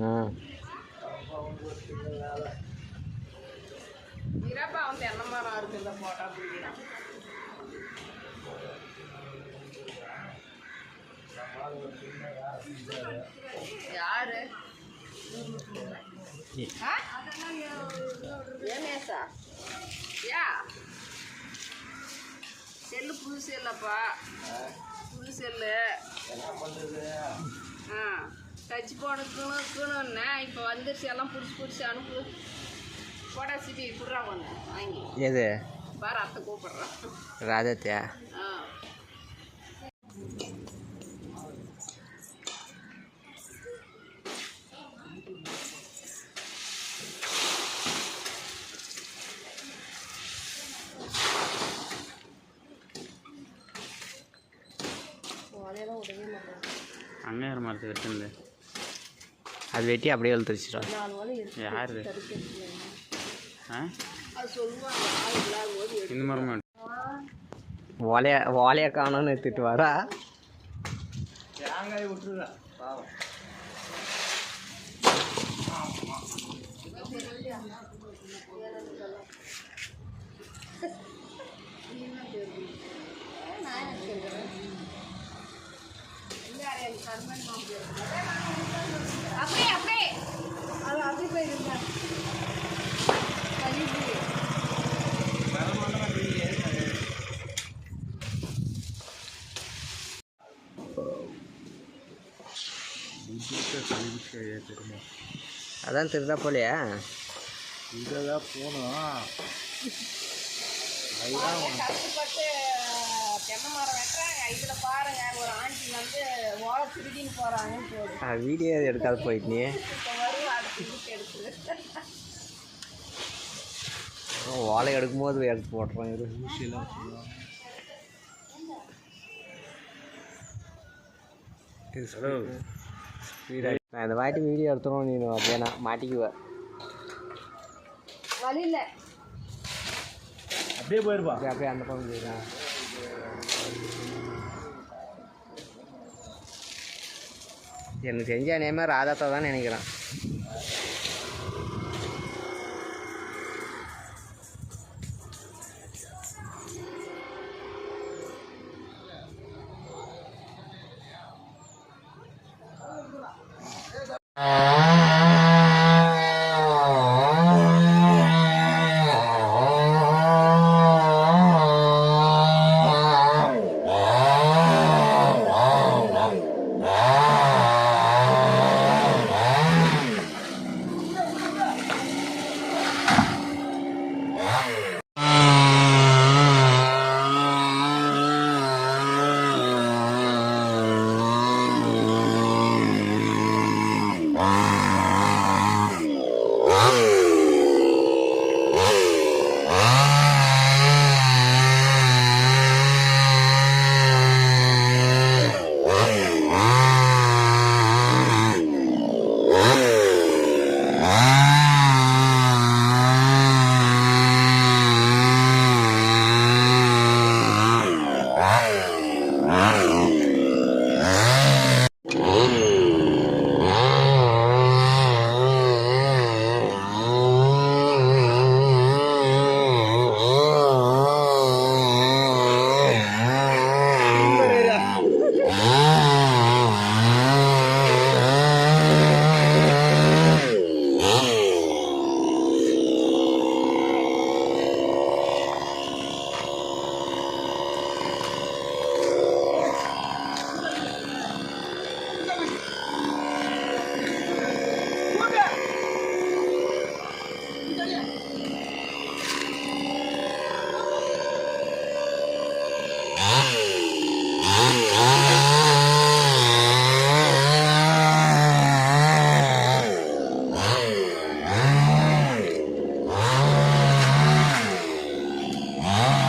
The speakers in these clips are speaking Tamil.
ஆ. வீரப்பா அவன் தென்னை மரம் இருக்குல்ல போட்டா பிடிக்கிறான் யாரு? ஆ? ஏனேசா யா? செல்லு புது செல்லப்பா. புது செல்லு. ஆ. டச் போனுக்குன்னு இப்போ வந்துருச்சு எல்லாம் பிடிச்சி பிடிச்சி அனுப்பு. போடா சிபி குடுறா ஒன்று வாங்கி. எது? பாரு அத்தை கூப்பிட்றான் ராஜாத்தியா ஆ. ஓலையெல்லாம் உடவே அது வெட்டி அப்படியே இருக்கு யார் இந்த மரமா ஓலைய ஓலைய காணோன்னு எடுத்துட்டு வரா அப்படியே அப்படியே. அது அப்படி போயிருந்தா. கழிவு. அதான் திருதா போலையா? கஷ்டப்பட்டு தென்னை மரம் வெட்டுறாங்க இதுல பாருங்க ஒரு ஆண்டி வந்து ஓலை திருடின்னு போறாங்கன்னு போகுது வீடியோ எடுக்காத போயிட்டு நீ. இப்போ வரும் அடுத்து இதுக்கு எடுக்குது ஓலை எடுக்கும்போது எடுத்து இரு ஹலோ நான் இந்த வாட்டி வீடியோ எடுத்துறோம் நீ வேணா மாட்டிக்குவ. வழி இல்லை அப்படியே போயிருப்பா. அப்படியே அப்படியே அந்த பக்கம் போயிடலாம் எனக்கு தெரிஞ்ச நேமே ராதாத்தா தான் நினைக்கிறேன். Wow.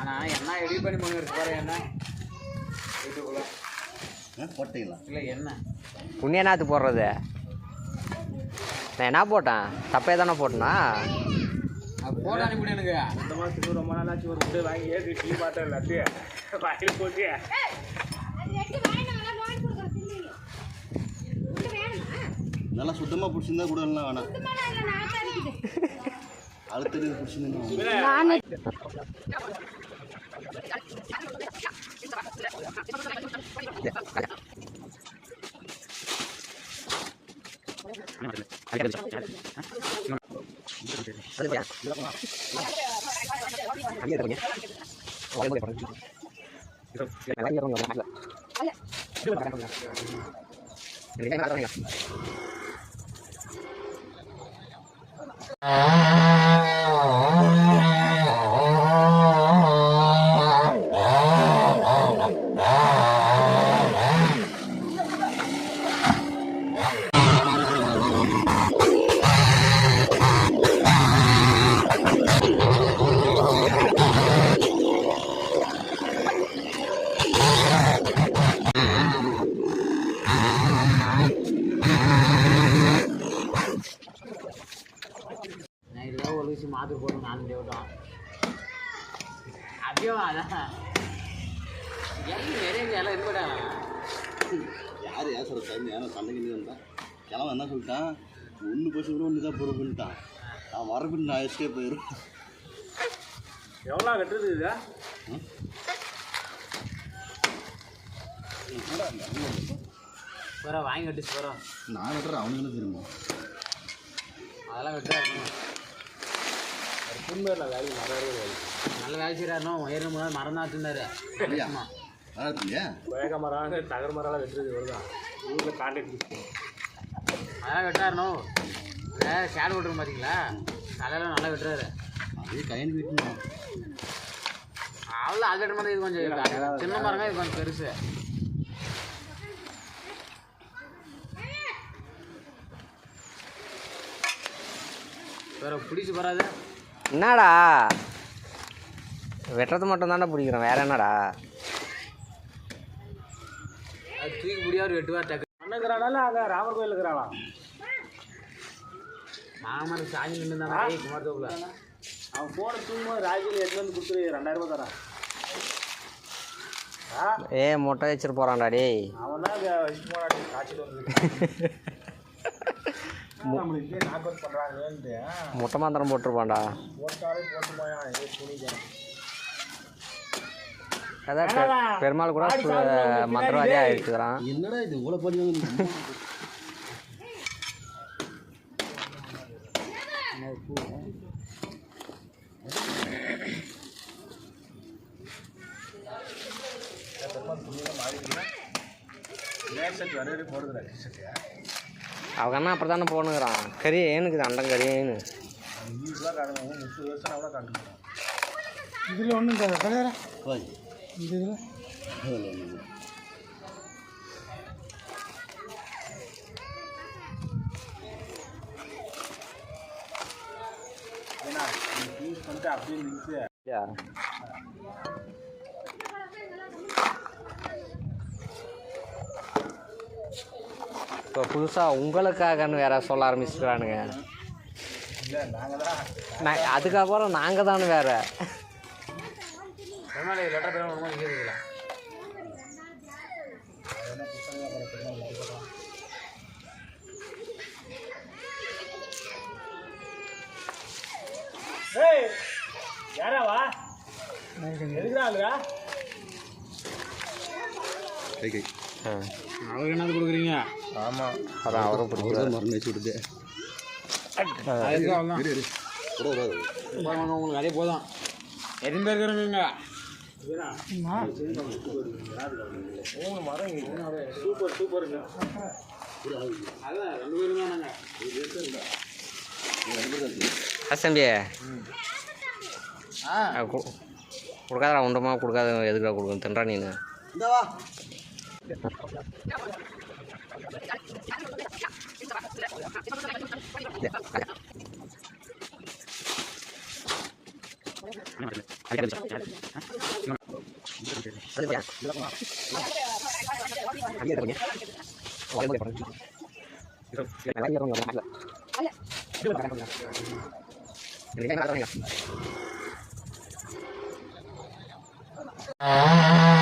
ஆனால் என்ன ரெடி பண்ணி பண்ணுறது பாரு என்ன? வீட்டுக்குள்ள போட்டீங்களா இல்லை என்ன? புண்ணிய நாத்து போடுறது? நான் என்ன போட்டேன்? தப்பே தானே போட்டேனா? போட்டோ அனுப்பிடு எனக்கு. இந்த மாதத்துக்கு ரொம்ப நாளாச்சு ஒரு ஃபுட்டு வாங்கி ஏற்றி டீ பாட்டர் எல்லாத்தையும். வாயில் போட்டு நல்லா சுத்தமாக பிடிச்சிருந்தா கூட எல்லாம் வேணாம். அது பிடிச்சிருந்தா 来来来，个东西我给你拍。哎呀，这个咋干？எல்லாம் இருப்படா யார் ஏன் சொல்ற டைம் ஏன்னா சண்டைக்கு நீ வந்தா கிளம்ப என்ன சொல்லிட்டான்? ஒன்று பஸ் கூட ஒன்று தான் பொறுப்புன்ட்டான் நான் வரப்பின் நான் எஸ்கே போயிடும் எவ்வளோ கட்டுறது இதா? வர வாங்கி கட்டிச்சு வரோம் நான் கட்டுறேன் அவனுக்கு திரும்ப அதெல்லாம் வெட்டுறா புண்மையில் வேலை நிறைய வேலை நல்ல வேலை செய்கிறாருனோ ஏறின முன்னாடி மரம் இல்லையா வேக மரம் தகர மரம்லாம் வெட்டுறது வருதான் ஊரில் கான்டாக்ட் அதெல்லாம் வெட்டாருனோ இல்லை ஷேடு விட்டுரும் பார்த்தீங்களா அதெல்லாம் நல்லா வெட்டுறாரு. அதே கையன் வீட்டு அவ்வளோ அது மாதிரி இது கொஞ்சம் சின்ன மரங்க இது கொஞ்சம் பெருசு. வேற பிடிச்சி வராது என்னடா? வெட்டுறது மட்டும் தானே பிடிக்கிறோம். வேற என்னடா? அது தூக்கி முடியாது வெட்டுவார் டக்கு. அண்ணங்கிறானால அங்கே ராமர் கோயில் இருக்கிறானா மாமன் சாஞ்சி நின்று தானே குமார் தோப்புல. அவன் போன தூங்கும்போது ராஜில் எடுத்து வந்து கொடுத்துரு ரெண்டாயிரம் ரூபாய் தரான். ஏ முட்டை வச்சிட்டு போகிறான்டா டேய். அவன் தான் வச்சுட்டு போனாடி காய்ச்சிட்டு வந்து முட்டை மாத்திரம் போட்டிருப்பான்டா. போட்டாலே போட்டு போயா இதே துணிக்கிறேன் அதான் பெருமாள் கூட மந்திரவாதியாக ஆயிடுச்சுக்கிறான். என்னடா இது? இவ்வளோ பண்ணி அவங்க அண்ணா அப்படி தானே போனுங்கிறான் கறி ஏனுக்குது அண்டம் காட்டுங்க முப்பது வருஷம் கூட காட்டுங்க போய். இந்த இதில் அப்படியே இப்போ புதுசாக உங்களுக்காகன்னு வேற சொல்ல ஆரம்பிச்சுக்கிறானுங்க இல்லை நாங்கள் தான் நான் அதுக்கப்புறம் நாங்கள் தானே வேற. பெருமாள் லெட்டர் பெருமாள் ஒன்றுமா ஏய் யாராவா கை அவருக்கு என்ன கொடுக்குறீங்க? ஆமாம் அதான் அவரும் பிடிக்கும் மரம் வச்சு. பாருங்க, உங்களுக்கு அதே போதும். பேர் இருக்கிறவங்க மூணு மரம். சூப்பர் சூப்பருங்க அதான் ரெண்டு பேரும் கொடுக்காதடா உண்டமா கொடுக்காத எதுக்குடா கொடுக்கணும்? தின்றா நீ வா. ஆ